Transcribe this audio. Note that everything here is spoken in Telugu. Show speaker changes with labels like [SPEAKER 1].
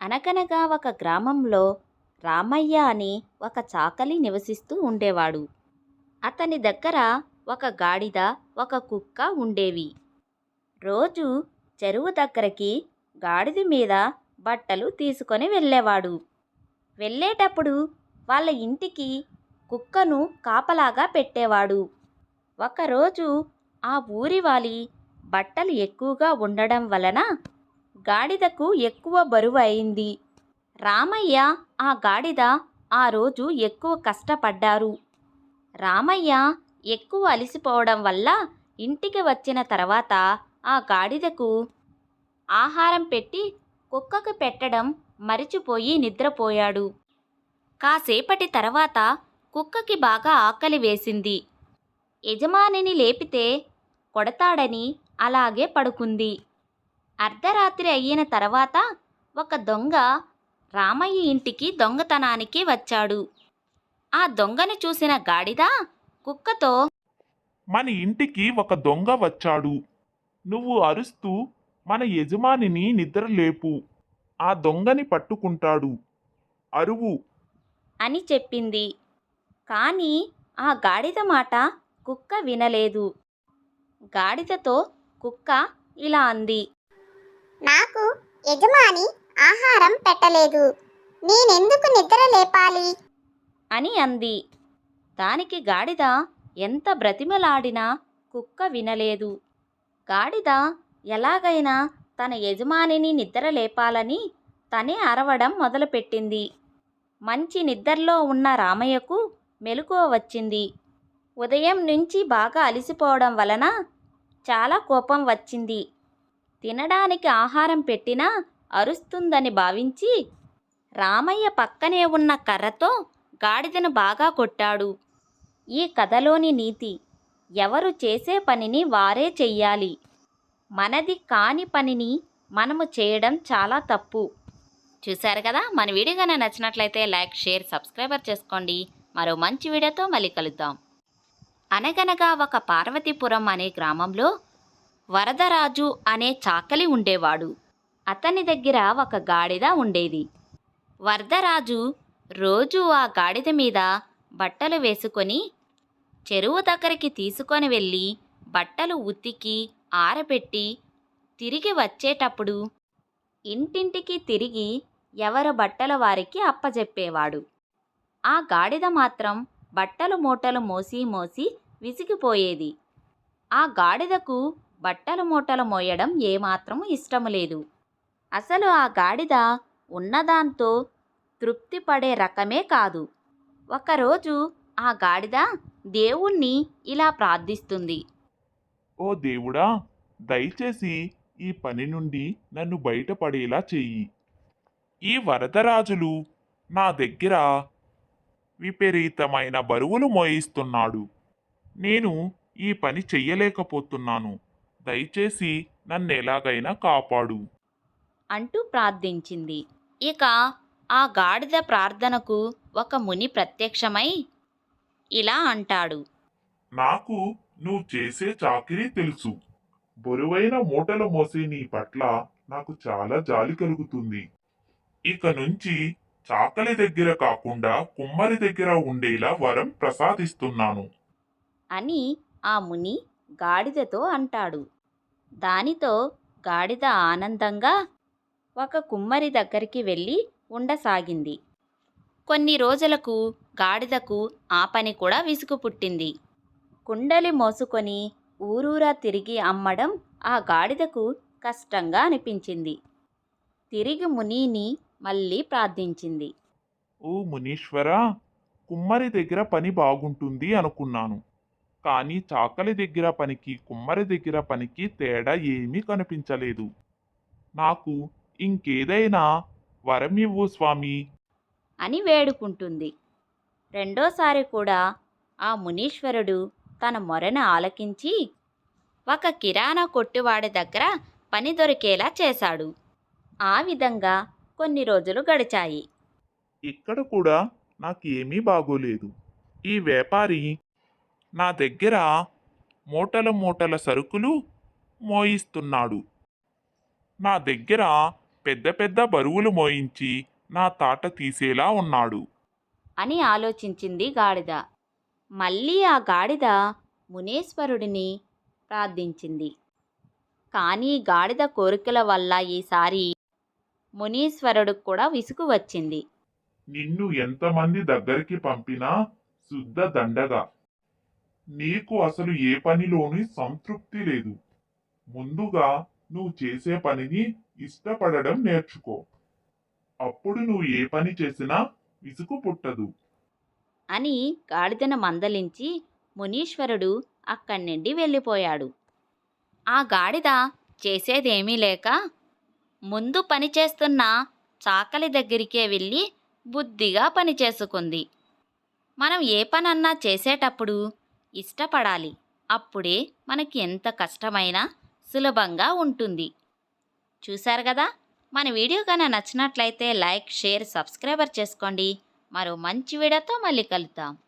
[SPEAKER 1] అనగనగా ఒక గ్రామంలో రామయ్య అని ఒక చాకలి నివసిస్తూ ఉండేవాడు. అతని దగ్గర ఒక గాడిద ఒక కుక్క ఉండేవి. రోజు చెరువు దగ్గరికి గాడిద మీద బట్టలు తీసుకొని వెళ్ళేవాడు. వెళ్ళేటప్పుడు వాళ్ళ ఇంటికి కుక్కను కాపలాగా పెట్టేవాడు. ఒకరోజు ఆ ఊరి వాలి బట్టలు ఎక్కువగా ఉండడం వలన గాడిదకు ఎక్కువ బరువు అయింది. రామయ్య ఆ గాడిద ఆ రోజు ఎక్కువ కష్టపడ్డారు. రామయ్య ఎక్కువ అలసిపోవడం వల్ల ఇంటికి వచ్చిన తర్వాత ఆ గాడిదకు ఆహారం పెట్టి కుక్కకు పెట్టడం మరిచిపోయి నిద్రపోయాడు. కాసేపటి తర్వాత కుక్కకి బాగా ఆకలి వేసింది. యజమానిని లేపితే కొడతాడని అలాగే పడుకుంది. అర్ధరాత్రి అయిన తర్వాత ఒక దొంగ రామయ్య ఇంటికి దొంగతనానికి వచ్చాడు. ఆ దొంగను చూసిన గాడిద కుక్కతో
[SPEAKER 2] మన ఇంటికి ఒక దొంగ వచ్చాడు. నువ్వు అరుస్తూ మన యజమానిని నిద్రలేపు. ఆ దొంగని పట్టుకుంటాడు. అరువు.
[SPEAKER 1] అని చెప్పింది. కానీ ఆ గాడిద మాట కుక్క వినలేదు. గాడిదతో కుక్క ఇలా అంది.
[SPEAKER 3] నాకు యజమాని ఆహారం పెట్టలేదు. నేనెందుకు నిద్ర లేపాలి?
[SPEAKER 1] అని అంది. దానికి గాడిద ఎంత బ్రతిమలాడినా కుక్క వినలేదు. గాడిద ఎలాగైనా తన యజమానిని నిద్ర లేపాలని తనే అరవడం మొదలుపెట్టింది. మంచి నిద్రలో ఉన్న రామయ్యకు మెలకువ వచ్చింది. ఉదయం నుంచి బాగా అలసిపోవడం వలన చాలా కోపం వచ్చింది. తినడానికి ఆహారం పెట్టినా అరుస్తుందని భావించి రామయ్య పక్కనే ఉన్న కర్రతో గాడిదను బాగా కొట్టాడు. ఈ కథలోని నీతి ఎవరు చేసే పనిని వారే చెయ్యాలి. మనది కాని పనిని మనము చేయడం చాలా తప్పు. చూశారు కదా? మన వీడియో కానీ నచ్చినట్లయితే లైక్ షేర్ సబ్స్క్రైబర్ చేసుకోండి. మరో మంచి వీడియోతో మళ్ళీ కలుద్దాం. అనగనగా ఒక పార్వతీపురం అనే గ్రామంలో వరదరాజు అనే చాకలి ఉండేవాడు. అతని దగ్గర ఒక గాడిద ఉండేది. వరదరాజు రోజు ఆ గాడిద మీద బట్టలు వేసుకొని చెరువు దగ్గరికి తీసుకొని వెళ్ళి బట్టలు ఉతికి ఆరబెట్టి తిరిగి వచ్చేటప్పుడు ఇంటింటికి తిరిగి ఎవరు బట్టల వారికి అప్పజెప్పేవాడు. ఆ గాడిద మాత్రం బట్టలు మూటలు మోసి మోసి విసిగిపోయేది. ఆ గాడిదకు బట్టల మూటలు మోయడం ఏమాత్రం ఇష్టం లేదు అసలు ఆ గాడిద ఉన్నదాంతో తృప్తి పడే రకమే కాదు. ఒకరోజు ఆ గాడిద దేవుణ్ణి ఇలా ప్రార్థిస్తుంది.
[SPEAKER 2] ఓ దేవుడా దయచేసి ఈ పని నుండి నన్ను బయటపడేలా చెయ్యి. ఈ వరదరాజులు నా దగ్గర విపరీతమైన బరువులు మోయిస్తున్నాడు. నేను ఈ పని చెయ్యలేకపోతున్నాను. దయచేసి నన్ను ఎలాగైనా కాపాడు.
[SPEAKER 1] అంటూ ప్రార్థించింది. ఇక ఆ గాడిద ప్రార్థనకు ఒక ముని ప్రత్యక్షమై ఇలా అంటాడు.
[SPEAKER 2] నాకు నువ్వు చేసే చాకిరీ తెలుసు. బరువైన మూటలు మోసే నీ పట్ల నాకు చాలా జాలి కలుగుతుంది. ఇక నుంచి చాకలి దగ్గర కాకుండా కుమ్మరి దగ్గర ఉండేలా వరం ప్రసాదిస్తున్నాను.
[SPEAKER 1] అని ఆ ముని గాడిదతో అంటాడు. దానితో గాడిద ఆనందంగా ఒక కుమ్మరి దగ్గరికి వెళ్ళి ఉండసాగింది. కొన్ని రోజులకు గాడిదకు ఆ పని కూడా విసుగు పుట్టింది. కుండలి మోసుకొని ఊరూరా తిరిగి అమ్మడం ఆ గాడిదకు కష్టంగా అనిపించింది. తిరిగి మునిని మళ్ళీ ప్రార్థించింది.
[SPEAKER 2] ఓ మునీశ్వరా కుమ్మరి దగ్గర పని బాగుంటుంది అనుకున్నాను. కానీ చాకలి దగ్గర పనికి కుమ్మరి దగ్గర పనికి తేడా ఏమీ కనిపించలేదు. నాకు ఇంకేదైనా వరం ఇవ్వు స్వామి.
[SPEAKER 1] అని వేడుకుంటుంది. రెండోసారి కూడా ఆ మునీశ్వరుడు తన మొరను ఆలకించి ఒక కిరాణా కొట్టువాడి దగ్గర పని దొరికేలా చేశాడు. ఆ విధంగా కొన్ని రోజులు గడిచాయి.
[SPEAKER 2] ఇక్కడ కూడా నాకేమీ బాగోలేదు. ఈ వ్యాపారి నా దగ్గర మూటల మూటల సరుకులు మోయిస్తున్నాడు. నా దగ్గర పెద్ద పెద్ద బరువులు మోయించి నా తాట తీసేలా ఉన్నాడు.
[SPEAKER 1] అని ఆలోచించింది గాడిద. మళ్ళీ ఆ గాడిద మునేశ్వరుడిని ప్రార్థించింది. కానీ గాడిద కోరికల వల్ల ఈసారి మునీశ్వరుడికి కూడా విసుగు వచ్చింది.
[SPEAKER 2] నిన్ను ఎంతమంది దగ్గరికి పంపినా శుద్ధ దండగా. నీకు అసలు ఏ పనిలోని సంతృప్తి లేదు. ముందుగా నువ్వు చేసే పనిని ఇష్టపడడం నేర్చుకో. అప్పుడు నువ్వు ఏ పని చేసినా విసుగు పుట్టదు.
[SPEAKER 1] అని గాడిదను మందలించి మునీశ్వరుడు అక్కడి నుండి వెళ్ళిపోయాడు. ఆ గాడిద చేసేదేమీ లేక ముందు పనిచేస్తున్న చాకలి దగ్గరికే వెళ్ళి బుద్ధిగా పని చేసుకుంది. మనం ఏ పనన్నా చేసేటప్పుడు ఇష్టపడాలి. అప్పుడే మనకి ఎంత కష్టమైనా సులభంగా ఉంటుంది. చూశారు కదా? మన వీడియో కన్నా నచ్చినట్లయితే లైక్ షేర్ సబ్స్క్రైబర్ చేసుకోండి. మరో మంచి వీడియోతో మళ్ళీ కలుద్దాం.